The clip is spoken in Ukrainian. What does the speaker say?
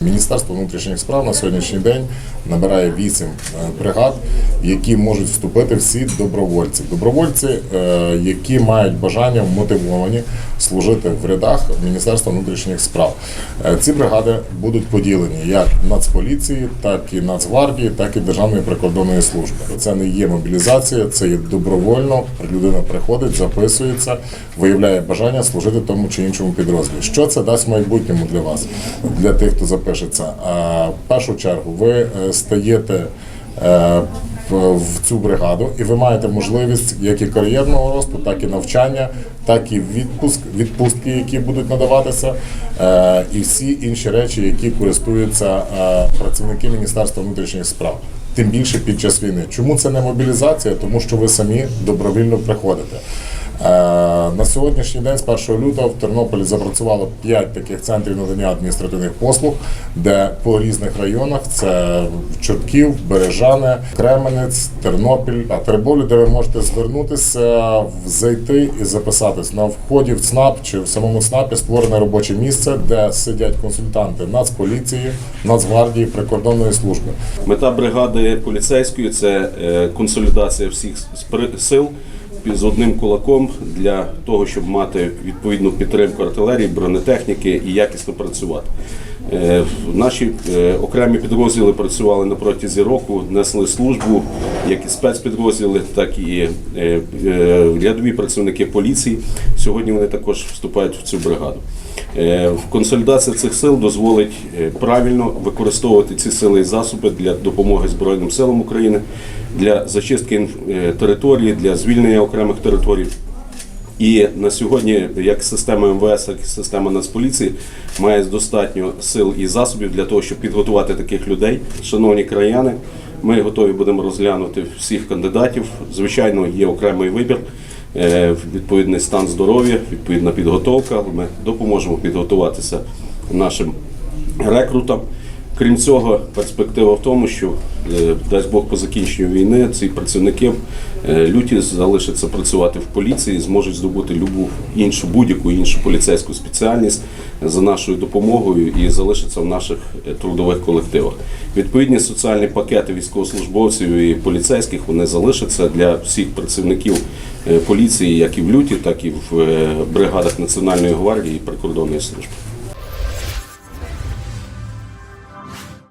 Міністерство внутрішніх справ на сьогоднішній день набирає вісім е, бригад, які можуть вступити всі добровольці. Добровольці, е, які мають бажання мотивовані служити в рядах Міністерства внутрішніх справ. Е, Ці бригади будуть поділені як Нацполіції, так і Нацгвардії, так і Державної прикордонної служби. Це не є мобілізація, це є добровольно. Людина приходить, записується, виявляє бажання служити тому чи іншому підрозділі. Що це дасть в майбутньому для вас, для тих, хто запишеться? А, В першу чергу ви е, стаєте. В- В цю бригаду, і ви маєте можливість як і кар'єрного росту, так і навчання, так і відпуск, відпустки, які будуть надаватися, е, і всі інші речі, які користуються е, працівники Міністерства внутрішніх справ. Тим більше під час війни. Чому це не мобілізація? Тому що ви самі добровільно приходите. Е, На сьогоднішній день, з 1 лютого, в Тернополі запрацювало 5 таких центрів надання адміністративних послуг, де по різних районах це Чортків, Бережане, Кременець, Тернопіль, а Терболі, де ви можете звернутися, зайти і записатись на вході в ЦНАП чи в самому ЦНАПі створене робоче місце, де сидять консультанти Нацполіції, Нацгвардії, прикордонної служби. Мета бригади поліцейської це е, консолідація всіх сил з одним кулаком для того, щоб мати відповідну підтримку артилерії, бронетехніки і якісно працювати. Е, Наші е, окремі підрозділи працювали на протязі року, несли службу, як і спецпідрозділи, так і е, рядові працівники поліції. Сьогодні вони також вступають в цю бригаду. Консолідація цих сил дозволить правильно використовувати ці сили і засоби для допомоги Збройним силам України, для зачистки території, для звільнення окремих територій. І на сьогодні, як система МВС, і система Нацполіції має достатньо сил і засобів для того, щоб підготувати таких людей. Шановні краяни, ми готові будемо розглянути всіх кандидатів. Звичайно, є окремий вибір, е, відповідний стан здоров'я, відповідна підготовка. Ми допоможемо підготуватися нашим рекрутам. Крім цього, перспектива в тому, що е, дасть Бог по закінченню війни ці працівники е, люті залишаться працювати в поліції, зможуть здобути любу іншу будь-яку іншу поліцейську спеціальність за нашою допомогою і залишаться в наших е, трудових колективах. Відповідні соціальні пакети військовослужбовців і поліцейських вони залишаться для всіх працівників поліції, як і в люті, так і в бригадах Національної гвардії і прикордонної служби.